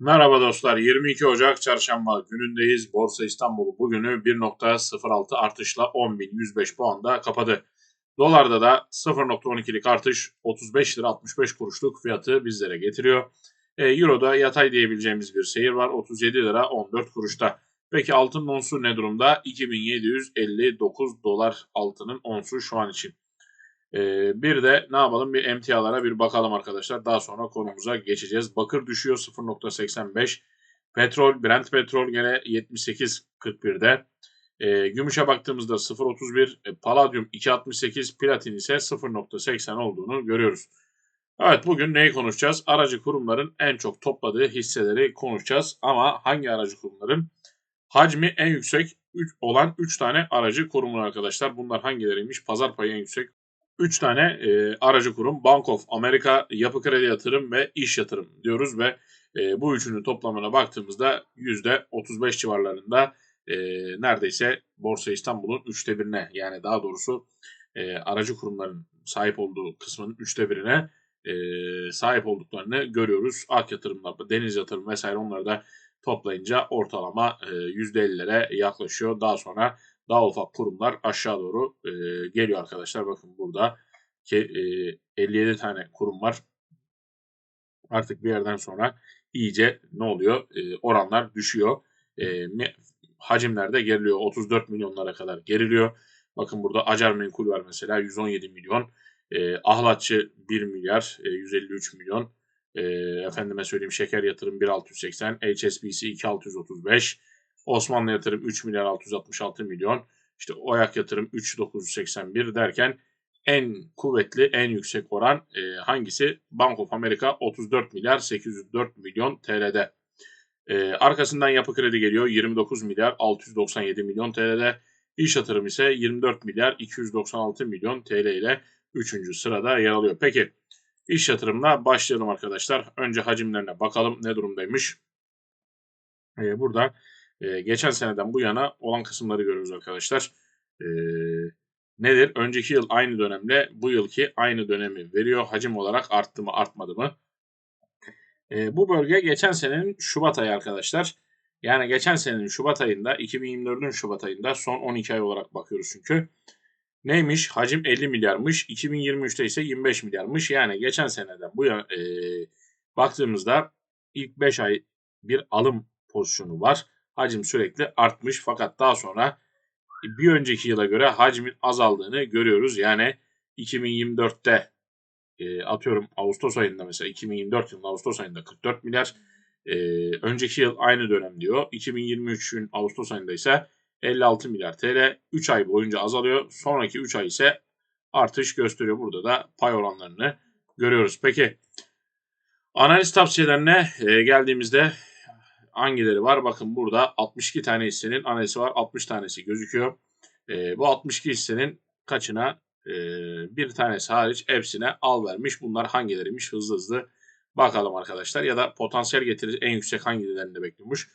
Merhaba dostlar. 22 Ocak Çarşamba günündeyiz. Borsa İstanbul bugünü 1.06 artışla 10.105 puanda kapadı. Dolarda da 0.12'lik artış 35 lira 65 kuruşluk fiyatı bizlere getiriyor. E, Euro'da yatay diyebileceğimiz bir seyir var. 37 lira 14 kuruşta. Peki altın onsu ne durumda? 2759 dolar altının onsu şu an için. Ee, bir de ne yapalım bir emtialara bir bakalım arkadaşlar. Daha sonra konumuza geçeceğiz. Bakır düşüyor 0.85. Petrol, Brent petrol gene 78.41'de. E, gümüşe baktığımızda 0.31, e, paladyum 2.68, platin ise 0.80 olduğunu görüyoruz. Evet bugün neyi konuşacağız? Aracı kurumların en çok topladığı hisseleri konuşacağız. Ama hangi aracı kurumların? Hacmi en yüksek olan 3 tane aracı kurumu arkadaşlar. Bunlar hangileriymiş? Pazar payı en yüksek 3 tane e, aracı kurum Bank of America, Yapı Kredi Yatırım ve İş Yatırım diyoruz ve e, bu üçünün toplamına baktığımızda %35 civarlarında e, neredeyse Borsa İstanbul'un üçte birine yani daha doğrusu e, aracı kurumların sahip olduğu kısmının üçte birine e, sahip olduklarını görüyoruz. Ak yatırımlar, deniz yatırım vesaire onları da toplayınca ortalama e, %50'lere yaklaşıyor. Daha sonra daha ufak kurumlar aşağı doğru e, geliyor arkadaşlar. Bakın burada ki e, 57 tane kurum var. Artık bir yerden sonra iyice ne oluyor? E, oranlar düşüyor. E, hacimler de geriliyor. 34 milyonlara kadar geriliyor. Bakın burada Acar Menkul var mesela 117 milyon. E, Ahlatçı 1 milyar e, 153 milyon. E, efendime söyleyeyim Şeker Yatırım 1680, HSBC 2635, Osmanlı Yatırım 3 milyar 666 milyon. İşte Oyak Yatırım 3981 derken en kuvvetli, en yüksek oran e, hangisi? Bank of America 34 milyar 804 milyon TL'de. E, arkasından Yapı Kredi geliyor 29 milyar 697 milyon TL'de. İş yatırım ise 24 milyar 296 milyon TL ile 3. sırada yer alıyor. Peki iş yatırımla başlayalım arkadaşlar. Önce hacimlerine bakalım ne durumdaymış. Ee, burada e, geçen seneden bu yana olan kısımları görüyoruz arkadaşlar. E, nedir? Önceki yıl aynı dönemle bu yılki aynı dönemi veriyor. Hacim olarak arttı mı artmadı mı? E, bu bölge geçen senenin Şubat ayı arkadaşlar. Yani geçen senenin Şubat ayında 2024'ün Şubat ayında son 12 ay olarak bakıyoruz çünkü. Neymiş? Hacim 50 milyarmış. 2023'te ise 25 milyarmış. Yani geçen seneden bu yana e, baktığımızda ilk 5 ay bir alım pozisyonu var hacim sürekli artmış fakat daha sonra bir önceki yıla göre hacmin azaldığını görüyoruz. Yani 2024'te e, atıyorum Ağustos ayında mesela 2024 yılının Ağustos ayında 44 milyar. E, önceki yıl aynı dönem diyor. 2023'ün Ağustos ayında ise 56 milyar TL 3 ay boyunca azalıyor. Sonraki 3 ay ise artış gösteriyor. Burada da pay oranlarını görüyoruz. Peki analiz tavsiyelerine e, geldiğimizde hangileri var? Bakın burada 62 tane hissenin analizi var. 60 tanesi gözüküyor. E, bu 62 hissenin kaçına e, bir tanesi hariç hepsine al vermiş. Bunlar hangileriymiş hızlı hızlı bakalım arkadaşlar. Ya da potansiyel getiri en yüksek hangilerinde bekliyormuş.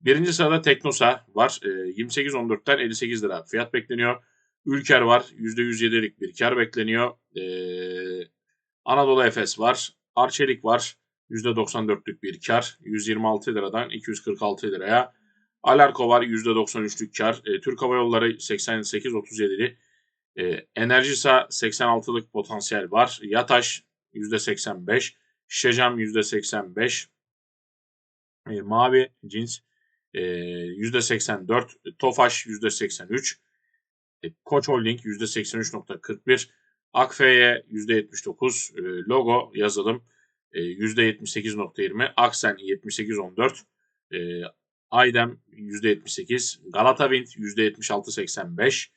Birinci sırada Teknosa var. E, 28.14'ten 58 lira fiyat bekleniyor. Ülker var. %107'lik bir kar bekleniyor. E, Anadolu Efes var. Arçelik var. %94'lük bir kar. 126 liradan 246 liraya. Alarko var %93'lük kar. E, Türk Hava Yolları 88-37'li. E, Enerjisa 86'lık potansiyel var. Yataş %85. Şişecam %85. E, Mavi cins e, %84. Tofaş %83. E, Koç Holding %83.41. Akfe'ye %79. E, logo yazılım %78.20, e, Aksen 78.14, e, Aydem %78, Galata Wind %76.85,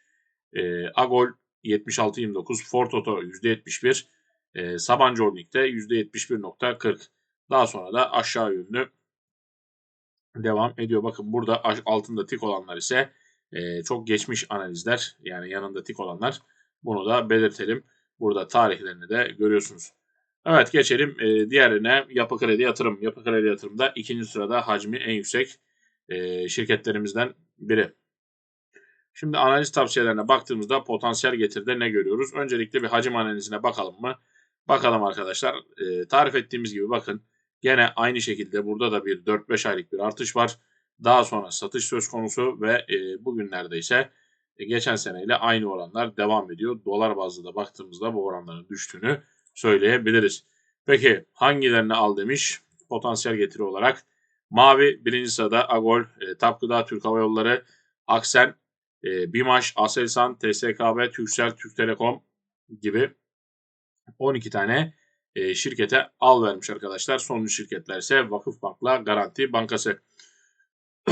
e, Agol 76.29, Ford Auto %71, e, Sabancı Holding'de %71.40. Daha sonra da aşağı yönlü devam ediyor. Bakın burada altında tik olanlar ise e, çok geçmiş analizler yani yanında tik olanlar. Bunu da belirtelim. Burada tarihlerini de görüyorsunuz. Evet geçelim e, diğerine yapı kredi yatırım. Yapı kredi yatırımda ikinci sırada hacmi en yüksek e, şirketlerimizden biri. Şimdi analiz tavsiyelerine baktığımızda potansiyel getiride ne görüyoruz? Öncelikle bir hacim analizine bakalım mı? Bakalım arkadaşlar. E, tarif ettiğimiz gibi bakın Gene aynı şekilde burada da bir 4-5 aylık bir artış var. Daha sonra satış söz konusu ve e, bugünlerde ise e, geçen seneyle aynı oranlar devam ediyor. Dolar bazlı da baktığımızda bu oranların düştüğünü söyleyebiliriz. Peki hangilerini al demiş potansiyel getiri olarak. Mavi birinci sırada Agol, e, Tap Gıda, Türk Hava Yolları, Aksen, e, Bimaş, Aselsan, TSKB, Türksel, Türk Telekom gibi 12 tane e, şirkete al vermiş arkadaşlar. Sonuncu şirketler ise Vakıfbank'la Garanti Bankası.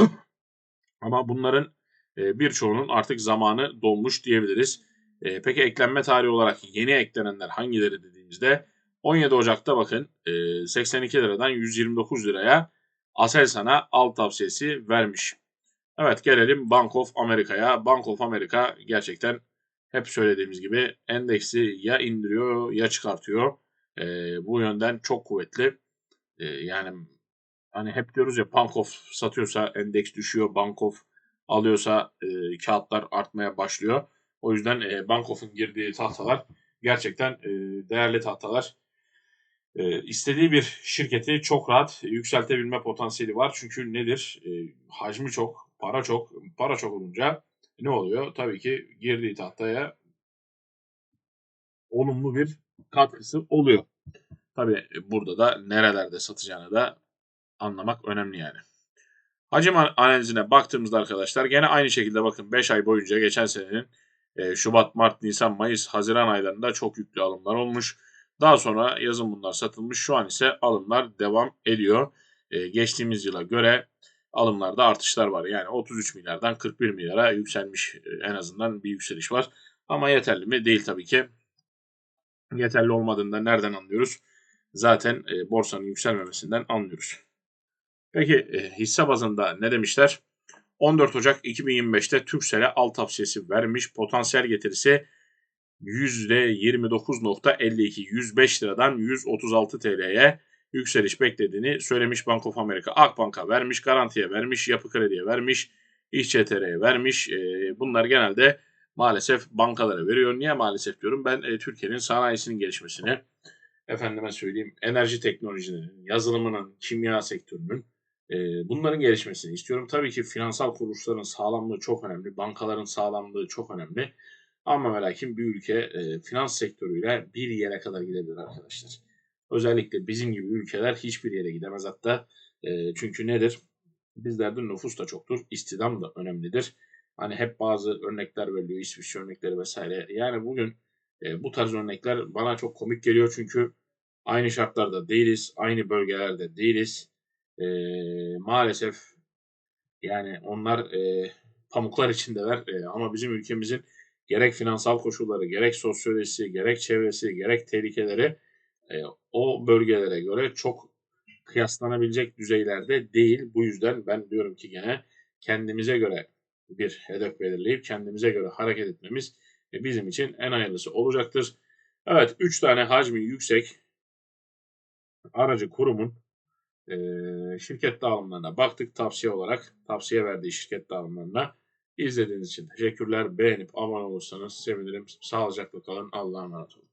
Ama bunların e, birçoğunun artık zamanı dolmuş diyebiliriz. E, peki eklenme tarihi olarak yeni eklenenler hangileri dediğimizde 17 Ocak'ta bakın e, 82 liradan 129 liraya Aselsan'a al tavsiyesi vermiş. Evet gelelim Bank of America'ya. Bank of America gerçekten hep söylediğimiz gibi endeksi ya indiriyor ya çıkartıyor. E, bu yönden çok kuvvetli. E, yani hani hep diyoruz ya Bank of satıyorsa endeks düşüyor. Bank of alıyorsa e, kağıtlar artmaya başlıyor. O yüzden e, Bank of'un girdiği tahtalar gerçekten e, değerli tahtalar. E, istediği bir şirketi çok rahat yükseltebilme potansiyeli var. Çünkü nedir? E, hacmi çok, para çok. Para çok olunca ne oluyor? Tabii ki girdiği tahtaya olumlu bir katkısı oluyor. Tabii burada da nerelerde satacağını da anlamak önemli yani. Hacim analizine baktığımızda arkadaşlar gene aynı şekilde bakın 5 ay boyunca geçen senenin e, Şubat, Mart, Nisan, Mayıs, Haziran aylarında çok yüklü alımlar olmuş. Daha sonra yazın bunlar satılmış. Şu an ise alımlar devam ediyor. E, geçtiğimiz yıla göre alımlarda artışlar var. Yani 33 milyardan 41 milyara yükselmiş e, en azından bir yükseliş var. Ama yeterli mi? Değil tabii ki. Yeterli olmadığında nereden anlıyoruz? Zaten e, borsanın yükselmemesinden anlıyoruz. Peki e, hisse bazında ne demişler? 14 Ocak 2025'te Türksel'e al tavsiyesi vermiş. Potansiyel getirisi %29.52 105 liradan 136 TL'ye yükseliş beklediğini söylemiş Bank of America. Akbank'a vermiş, Garanti'ye vermiş, Yapı Kredi'ye vermiş, İşçeter'e vermiş. E, bunlar genelde maalesef bankalara veriyor. Niye maalesef diyorum? Ben e, Türkiye'nin sanayisinin gelişmesini, efendime söyleyeyim enerji teknolojilerinin, yazılımının, kimya sektörünün e, bunların gelişmesini istiyorum. Tabii ki finansal kuruluşların sağlamlığı çok önemli, bankaların sağlamlığı çok önemli. Ama ve bir ülke e, finans sektörüyle bir yere kadar gidebilir arkadaşlar. Özellikle bizim gibi ülkeler hiçbir yere gidemez hatta. E, çünkü nedir? Bizlerde nüfus da çoktur, istihdam da önemlidir. Hani hep bazı örnekler veriliyor, İsviçre örnekleri vesaire. Yani bugün e, bu tarz örnekler bana çok komik geliyor çünkü aynı şartlarda değiliz, aynı bölgelerde değiliz. E, maalesef yani onlar e, pamuklar içindeler e, ama bizim ülkemizin gerek finansal koşulları, gerek sosyolojisi, gerek çevresi, gerek tehlikeleri e, o bölgelere göre çok kıyaslanabilecek düzeylerde değil. Bu yüzden ben diyorum ki gene kendimize göre bir hedef belirleyip kendimize göre hareket etmemiz bizim için en hayırlısı olacaktır. Evet 3 tane hacmi yüksek aracı kurumun e, şirket dağılımlarına baktık tavsiye olarak. Tavsiye verdiği şirket dağılımlarına. İzlediğiniz için teşekkürler. Beğenip abone olursanız sevinirim. Sağlıcakla kalın. Allah'a emanet olun.